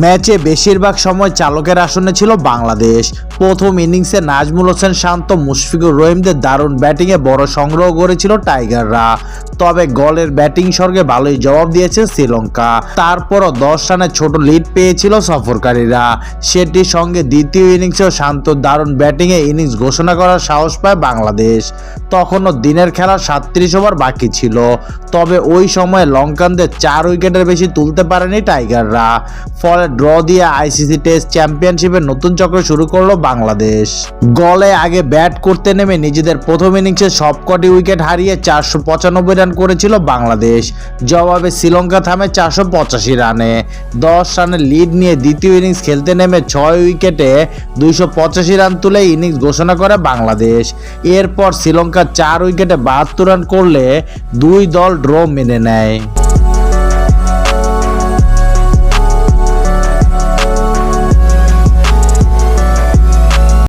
ম্যাচে বেশিরভাগ সময় চালকের আসনে ছিল বাংলাদেশ। প্রথম ইনিংসে নাজমুল হোসেন শান্ত, মুশফিকুর রহিমদের দারুণ ব্যাটিংয়ে বড় সংগ্রহ করেছিল টাইগাররা। তবে গলের ব্যাটিং স্বর্গে ভালোই জবাব দিয়েছে শ্রীলঙ্কা। তারপরও দশ রানে ছোট লিড পেয়েছিল সফরকারীরা। সেটির সঙ্গে দ্বিতীয় ইনিংসেও শান্ত দারুণ ব্যাটিংয়ে ইনিংস ঘোষণা করার সাহস পায় বাংলাদেশ। তখনও দিনের খেলা সাতত্রিশ ওভার বাকি ছিল। তবে ওই সময়ে লঙ্কানদের চার উইকেটের বেশি তুলতে পারেনি টাইগাররা। ফলে ড্র দিয়ে আইসিসি টেস্ট চ্যাম্পিয়নশিপের নতুন চক্র শুরু করল বাংলাদেশ। গলে আগে ব্যাট করতে নেমে নিজেদের প্রথম ইনিংসে সবকটি উইকেট হারিয়ে চারশো পঁচানব্বই রান করেছিল বাংলাদেশ। জবাবে শ্রীলঙ্কা থামে চারশো পঁচাশি রানে দশ রানের লিড নিয়ে দ্বিতীয় ইনিংস খেলতে নেমে ছয় উইকেটে দুইশো পঁচাশি রান তুলে ইনিংস ঘোষণা করে বাংলাদেশ। এরপর শ্রীলঙ্কা চার উইকেটে বাহাত্তর রান করলে দুই দল ড্র মেনে নেয়।